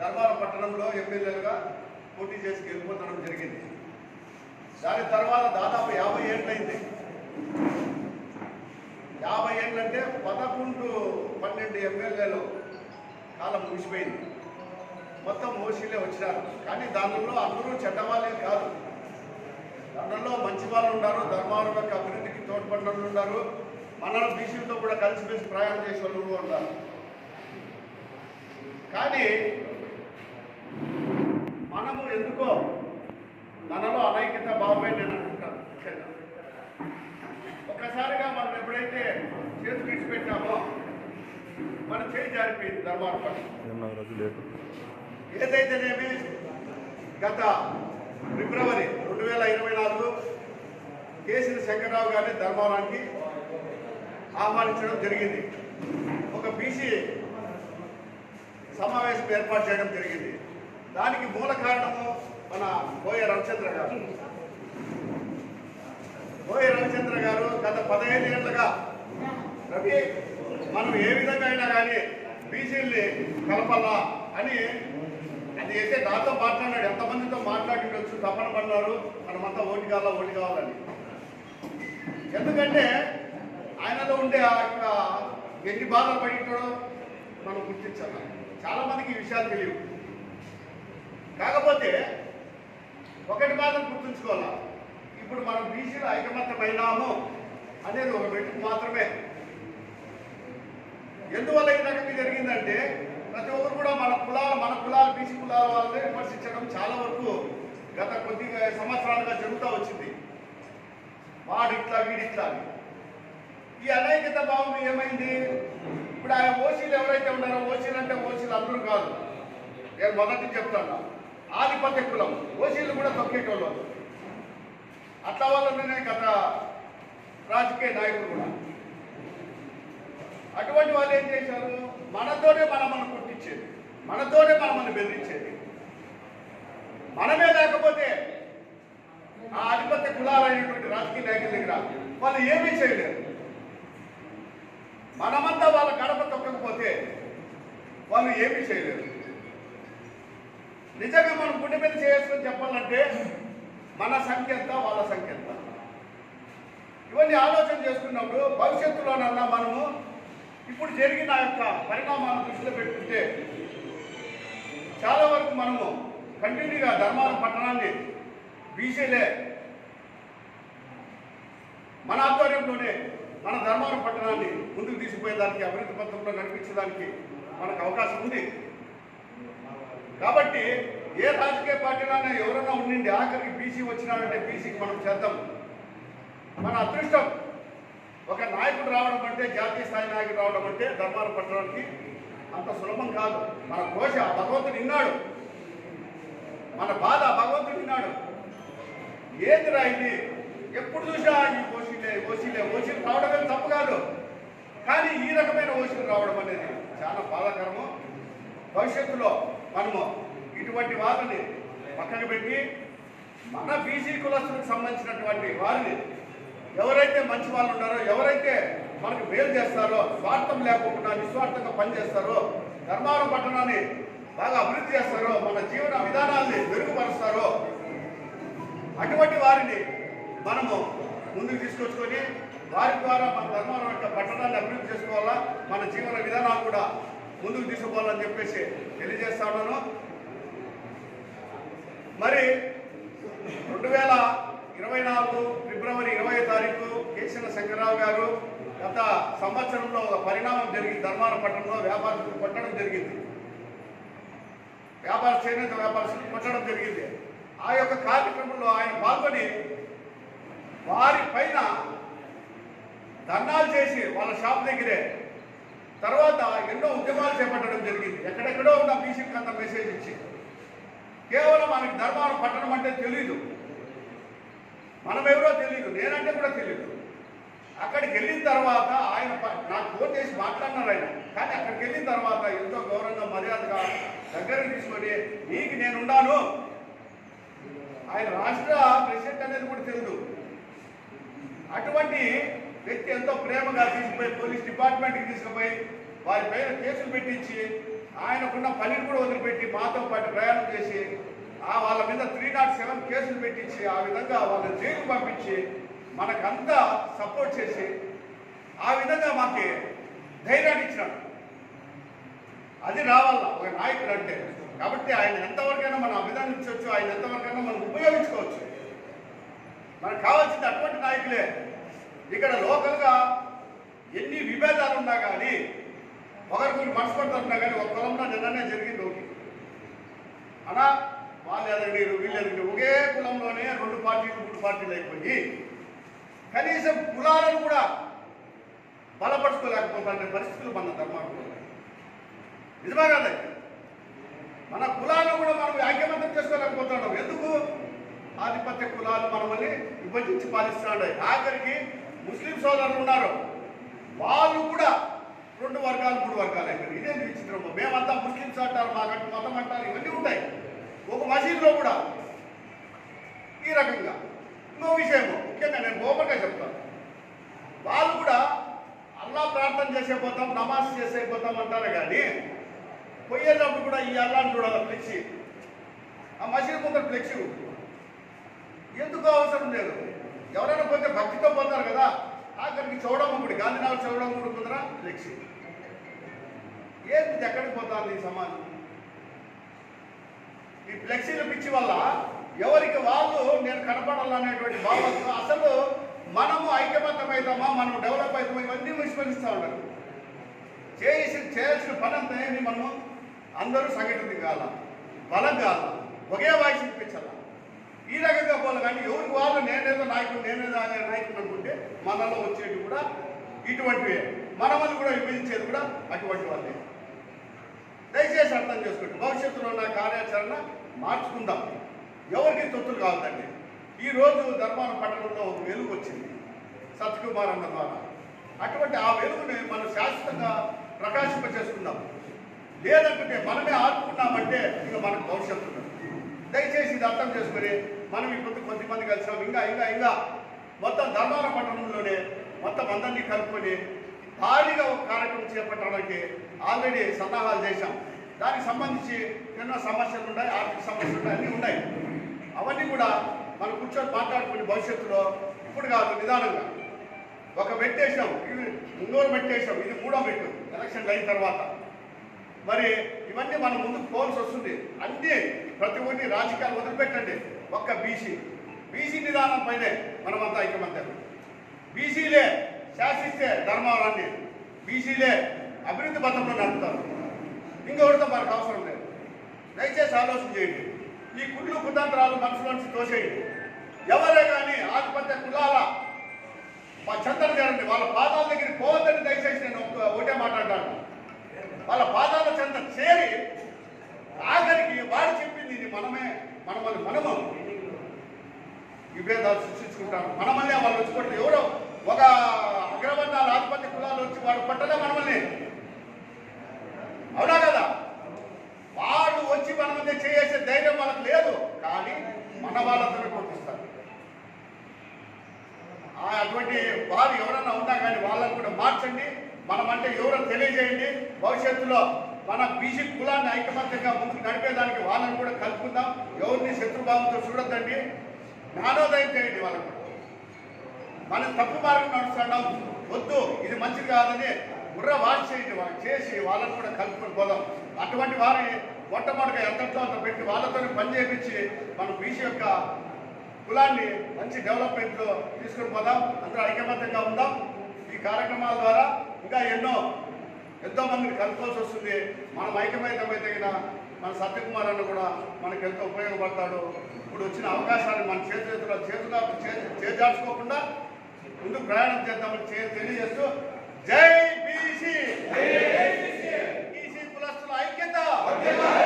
ధర్మారం పట్టణంలో ఎమ్మెల్యేలుగా పోటీ చేసి గెలుపొందడం జరిగింది. దాని తర్వాత దాదాపు యాభై ఏళ్ళైంది యాభై ఏళ్ళంటే పదకొండు పన్నెండు ఎమ్మెల్యేలు కాలం ముగిసిపోయింది. మొత్తం ఓసీలే వచ్చినారు. కానీ దానిలో అందరూ చెడ్డవాళ్ళే కాదు. దానిలో మంచి వాళ్ళు ఉన్నారు ధర్మాల యొక్క అభివృద్ధికి తోడ్పడిన వాళ్ళు ఉన్నారు. మన బీసీలతో కూడా కలిసిమెలిసి ప్రయాణం చేసే వాళ్ళు ఉన్నారు. కానీ మనము ఎందుకో మనలో అనైక్యత భావమే నేను అనుకుంటాను ముఖ్యంగా. ఒక్కసారిగా మనం ఎప్పుడైతే చేతులు విడిచిపెట్టామో మన చేయి జారిపోయింది ధర్మాల లేదు ఏదైతేనేమి గత ఫిబ్రవరి రెండు వేల ఇరవై నాలుగు కేసీన శంకర్రావు గారిని ధర్మవరానికి ఆహ్వానించడం జరిగింది. ఒక బీసీ సమావేశం ఏర్పాటు చేయడం జరిగింది. దానికి మూల కారణము మన బోయ రవిచంద్ర గారు. బోయ రవిచంద్ర గారు గత పదహైదు ఏళ్ళుగా రవి మనం ఏ విధంగా అయినా కానీ బీసీల్ని కలపాలా అని అది అయితే నాతో మాట్లాడాడు ఎంతమందితో మాట్లాడిండొచ్చు తపన పడినారు. మనమంతా ఓటు కావాలా ఓటు కావాలని. ఎందుకంటే ఆయనలో ఉండే ఆ యొక్క ఎన్ని బాధలు పడింటాడో మనం గుర్తించాలి. చాలా మందికి ఈ విషయాలు తెలియవు. కాకపోతే ఒకటి మాత్రం గుర్తుంచుకోవాలా? ఇప్పుడు మనం బీసీలో ఐకమత్యమైనాము అనేది ఒక మెట్టుకు మాత్రమే. ఎందువల్ల ఈ రకంగా జరిగిందంటే ప్రతి ఒక్కరు కూడా మన కులాలు మన కులాలు బీసీ కులాల వాళ్ళని విమర్శించడం చాలా వరకు గత కొద్ది సంవత్సరాలుగా జరుగుతూ వచ్చింది. వాడిట్లా వీడిట్లా ఈ అనైక్యత భావం ఏమైంది? ఇప్పుడు ఆయన ఓసీలు ఎవరైతే ఉన్నారో ఓసీలు అంటే ఓసీలు అందరూ కాదు. నేను మొదటి చెప్తాను. ఆధిపత్య కులం. ఓసీలు కూడా తొక్కేటోళ్ళు. అట్లా వాళ్ళనే గత రాజకీయ నాయకులు కూడా. అటువంటి వాళ్ళు ఏం చేశారు? మనతోనే మనమని కుట్టించేది కొట్టించేది మనతోనే మనమని బెదిరించేది. మనమే లేకపోతే ఆ ఆధిపత్య కులాలైనటువంటి రాజకీయ నాయకుల దగ్గర వాళ్ళు ఏమీ చేయలేరు. మనమంతా వాళ్ళ గడప తొక్కకపోతే వాళ్ళు ఏమీ చేయలేరు. నిజంగా మనం గుండె మీద చేసుకొని చెప్పాలంటే మన సంఖ్య ఎంత వాళ్ళ సంఖ్య ఎంత ఇవన్నీ ఆలోచన చేసుకున్నప్పుడు భవిష్యత్తులోనన్నా మనము ఇప్పుడు జరిగిన యొక్క పరిణామాలను దృష్టిలో పెట్టుకుంటే చాలా వరకు మనము కంటిన్యూగా ధర్మాల పట్టణాన్ని బీసీలే మన ఆధ్వర్యంలోనే మన ధర్మారం పట్టణాన్ని ముందుకు తీసుకుపోయేదానికి అభివృద్ధి పథంలో నడిపించడానికి మనకు అవకాశం ఉంది. కాబట్టి ఏ రాజకీయ పార్టీలోనే ఎవరైనా ఉండిండి ఆఖరికి బీసీ వచ్చినాడంటే బీసీకి మనం చేద్దాం. మన అదృష్టం ఒక నాయకుడు రావడం అంటే జాతీయ స్థాయి నాయకుడు రావడం అంటే ధర్మారం పట్టడానికి అంత సులభం కాదు. మన ఘోష భగవంతుడు విన్నాడు మన బాధ భగవంతుడు విన్నాడు ఏది ఇది ఎప్పుడు చూసినా ఈ ఓసీలే ఓసీలే ఓసీలు రావడమే తప్పు కాదు. కానీ ఈ రకమైన ఓసీలు రావడం అనేది చాలా బాధాకరము. భవిష్యత్తులో మనము ఇటువంటి వారిని పక్కన పెట్టి మన బీసీ కులస్తులకు సంబంధించినటువంటి వారిని ఎవరైతే మంచి వాళ్ళు ఉన్నారో ఎవరైతే మనకు మేలు చేస్తారో స్వార్థం లేకుండా నిస్వార్థంగా పనిచేస్తారో ధర్మారం పట్టణాన్ని బాగా అభివృద్ధి చేస్తారో మన జీవన విధానాల్ని మెరుగుపరుస్తారో అటువంటి వారిని మనము ముందుకు తీసుకొచ్చుకొని వారి ద్వారా మన ధర్మం యొక్క పట్టణాన్ని అభివృద్ధి చేసుకోవాలా మన జీవన విధానాలు కూడా ముందుకు తీసుకోవాలని చెప్పేసి తెలియజేస్తా ఉన్నాను. మరి రెండు వేల ఇరవై నాలుగు ఫిబ్రవరి ఇరవై తారీఖు కేసీన శంకరరావు గారు గత సంవత్సరంలో ఒక పరిణామం జరిగింది ధర్మాన పట్టణంలో వ్యాపారస్తులు కొట్టడం జరిగింది. వ్యాపార చేనేత వ్యాపారస్తులు కొట్టడం జరిగింది. ఆ యొక్క కార్యక్రమంలో ఆయన పాల్గొని వారి పైన ధర్నాలు చేసి వాళ్ళ షాప్ దగ్గరే. తర్వాత ఎన్నో ఉద్యమాలు చేపట్టడం జరిగింది. ఎక్కడెక్కడో ఉన్న బీసీకి అంత మెసేజ్ ఇచ్చి. కేవలం మనకి ధర్మాలు పట్టడం అంటే తెలియదు మనం ఎవరో తెలియదు నేనంటే కూడా తెలియదు అక్కడికి వెళ్ళిన తర్వాత ఆయన ప- నాకు ఫోన్ చేసి మాట్లాడినారు ఆయన. కానీ అక్కడికి వెళ్ళిన తర్వాత ఎంతో గౌరవంగా మర్యాదగా దగ్గరికి తీసుకొని నీకు నేనున్నాను ఆయన రాష్ట్ర ప్రెసిడెంట్ అనేది కూడా తెలియదు అటువంటి వ్యక్తి ఎంతో ప్రేమగా తీసుకుపోయి పోలీస్ డిపార్ట్మెంట్కి తీసుకుపోయి వారి పైన కేసులు పెట్టించి ఆయనకున్న పనిని కూడా వదిలిపెట్టి మాతో పాటు ప్రయాణం చేసి ఆ వాళ్ళ మీద త్రీ నాట్ సెవెన్ కేసులు పెట్టించి ఆ విధంగా వాళ్ళని జైలు పంపించి మనకంతా సపోర్ట్ చేసి ఆ విధంగా మాకు ధైర్యాన్ని ఇచ్చినాడు. అది రావాల? ఒక నాయకుడు అంటే. కాబట్టి ఆయన ఎంతవరకైనా మనం అభినందించవచ్చు ఆయన ఎంతవరకైనా మనం ఉపయోగించుకోవచ్చు. మనకు కావాల్సింది అటువంటి నాయకులే. ఇక్కడ లోకల్గా ఎన్ని విభేదాలు ఉన్నా కానీ ఒకరికి మనస్పర్ధలున్నా కానీ ఒక కులంలో నిన్ననే జరిగింది ఒకటి. అనా వాళ్ళు ఎదగండి వీళ్ళు ఒకే కులంలోనే రెండు పార్టీలు మూడు పార్టీలు అయిపోయి కనీసం కులాలను కూడా బలపరుచుకోలేకపోతానే పరిస్థితులు మన ధర్మాలు నిజమా కాదండి మన కులాలను కూడా మనం ఐక్యమంతం చేసుకోలేకపోతున్నాం. ఎందుకు? ఆధిపత్య కులాలు మనల్ని విభజించి పాలిస్తున్నాడు. ఆఖరికి ముస్లిం సోదరులు ఉన్నారు. వాళ్ళు కూడా రెండు వర్గాలు మూడు వర్గాలు అయిపోయారు. ఇదే విచిత్రం. మేమంతా ముస్లింస్ అంటారు మాకంటే మతం అంటారు. ఇవన్నీ ఉంటాయి. ఒక మసీదులో కూడా ఈ రకంగా. ఇంకో విషయము ముఖ్యంగా నేను గోపంగా చెప్తాను. వాళ్ళు కూడా అల్లా ప్రార్థన చేసే పోతాం నమాజ్ చేసే పోతాం అంటారు కానీ పోయేటప్పుడు కూడా ఈ అల్లాని చూడాలి ఫ్లెక్సీ. ఆ మసీదు ముందర ఫ్లెక్సీ ఉంటుంది. ఎందుకు అవసరం లేదు? ఎవరైనా పోతే భక్తితో పోతారు కదా. ఆఖరికి చౌడమ్మగుడి గాంధీనగర్ చౌడమ్మగుడి ముందర ఫ్లెక్సీ ఏంది ఎక్కడికి పోతుంది ఈ సమాజం? ఈ ఫ్లెక్సీల పిచ్చి వల్ల ఎవరికి వాళ్ళు నేను కనపడాలనేటువంటి భావంతో అసలు మనము ఐక్యమత్యమవుతామా మనం డెవలప్ అవుతామా ఇవన్నీ విస్మరిస్తూ ఉన్నారు. చేసి చేయాల్సిన పని అంతా ఏమి మనము? అందరూ సంఘటన కాల బలం కాల ఒకే వాయిస్ ఇప్పించాలా ఈ రకంగా పోలే కానీ ఎవరికి వాళ్ళు నేనేదో నాయకుడు నేనేదో అనే నాయకుడు అనుకుంటే మనలో వచ్చేవి కూడా ఇటువంటివే. మనమని కూడా విభజించేది కూడా అటువంటి వాళ్ళే. దయచేసి అర్థం చేసుకోండి. భవిష్యత్తులో ఉన్న కార్యాచరణ మార్చుకుందాం. ఎవరికి తొత్తులు కావద్దండి. ఈరోజు ధర్మాన పట్టణంలో ఒక వెలుగు వచ్చింది. సత్యకుమార్ అన్న ద్వారా. అటువంటి ఆ వెలుగుని మనం శాశ్వతంగా ప్రకాశింప చేసుకుందాం లేదంటే మనమే ఆడుకున్నామంటే ఇక మనకు భవిష్యత్తు ఉండదు. దయచేసి ఇది అర్థం చేసుకుని మనం ఇప్పుడు కొద్దిమంది కలిసాం ఇంకా ఇంకా ఇంకా. మొత్తం ధర్మాన పట్టణంలోనే మొత్తం అందరినీ కలుపుకొని భారీగా ఒక కార్యక్రమం చేపట్టడానికి ఆల్రెడీ సన్నాహాలు చేశాం. దానికి సంబంధించి ఎన్నో సమస్యలు ఉన్నాయి ఆర్థిక సమస్యలు ఉన్నాయి అన్నీ ఉన్నాయి. అవన్నీ కూడా మనం కూర్చొని మాట్లాడుకునే భవిష్యత్తులో ఇప్పుడు కాదు నిదానంగా. ఒక పెట్టేసాం ఇది ముందు పెట్టేసాం ఇది మూడో పెట్టు ఎలక్షన్లు అయిన తర్వాత. మరి ఇవన్నీ మనం ముందుకు పోవాల్సి వస్తుంది. అన్నీ ప్రతి ఒక్కటి రాజకీయాలు వదిలిపెట్టండి. ఒక్క బీసీ బీసీ నిదానం పైనే మనమంతా ఐక్యమత్యం బీసీలే శాసిస్తే ధర్మవరాన్ని బీసీలే అభివృద్ధి పథంలో నడుపుతారు. ఇంకొకటితో మనకు అవసరం లేదు. దయచేసి ఆలోచన చేయండి. ఈ కుళ్ళు కుతంత్రాలు మనసులోంచి తోసేయండి. ఎవరే కానీ ఆధిపత్య కులాల మా చంద్ర గారండి వాళ్ళ పాదాల దగ్గరికి పోవద్దని దయచేసి నేను ఒక ఒకటే మాట్లాడతాను. వాళ్ళ పాదాల చెంత చేరి ఆఖరికి వాడు చెప్పింది ఇది మనమే మనమని మనము విభేదాలు సృష్టించుకుంటారు. మనమల్లే వాళ్ళు వచ్చి ఎవరో ఒక అగ్రవర్ణాల ఆధిపత్య కులాలు వచ్చి వాడు పట్టలే మనమల్ని అవునా కదా? వాడు వచ్చి మన మీద చేసే ధైర్యం వాళ్ళకి లేదు. కానీ మన వాళ్ళతో కొట్టిస్తారు ఆ అటువంటి వారు ఎవరన్నా ఉన్నా కానీ వాళ్ళని కూడా మార్చండి. మనమంటే ఎవరో తెలియజేయండి. భవిష్యత్తులో మన బీసీ కులాన్ని ఐకమత్యంగా ముందుకు నడిపేదానికి వాళ్ళని కూడా కలుపుకుందాం. ఎవరిని శత్రుభావంతో చూడొద్దండి. జ్ఞానోదయం చేయండి వాళ్ళకు. మనం తప్పు మార్గం నడుస్తున్నాం వద్దు ఇది మంచిది కాదని బుర్ర వాష్ చేయండి వాళ్ళకి చేసి వాళ్ళని కూడా కలుపుకొని పోదాం. అటువంటి వారి మొట్టమొదటిగా ఎంతట్లో అంత పెట్టి వాళ్ళతో పని చేయించి మనం బీసీ యొక్క కులాన్ని మంచి డెవలప్మెంట్లో తీసుకొని పోదాం. అందరూ ఐకమత్యంగా ఉందాం. ఈ కార్యక్రమాల ద్వారా ఇంకా ఎన్నో ఎంతో మందిని కలుపుకోవాల్సి వస్తుంది. మనం ఐకమత్యమైతే మన సత్యకుమార్ అన్న కూడా మనకు ఎంతో ఉపయోగపడతాడు. ఇప్పుడు వచ్చిన అవకాశాన్ని మన దాచుకోకుండా ముందు ప్రయాణం చేద్దామని తెలియజేస్తూ జై బీసీ. ఐక్యత.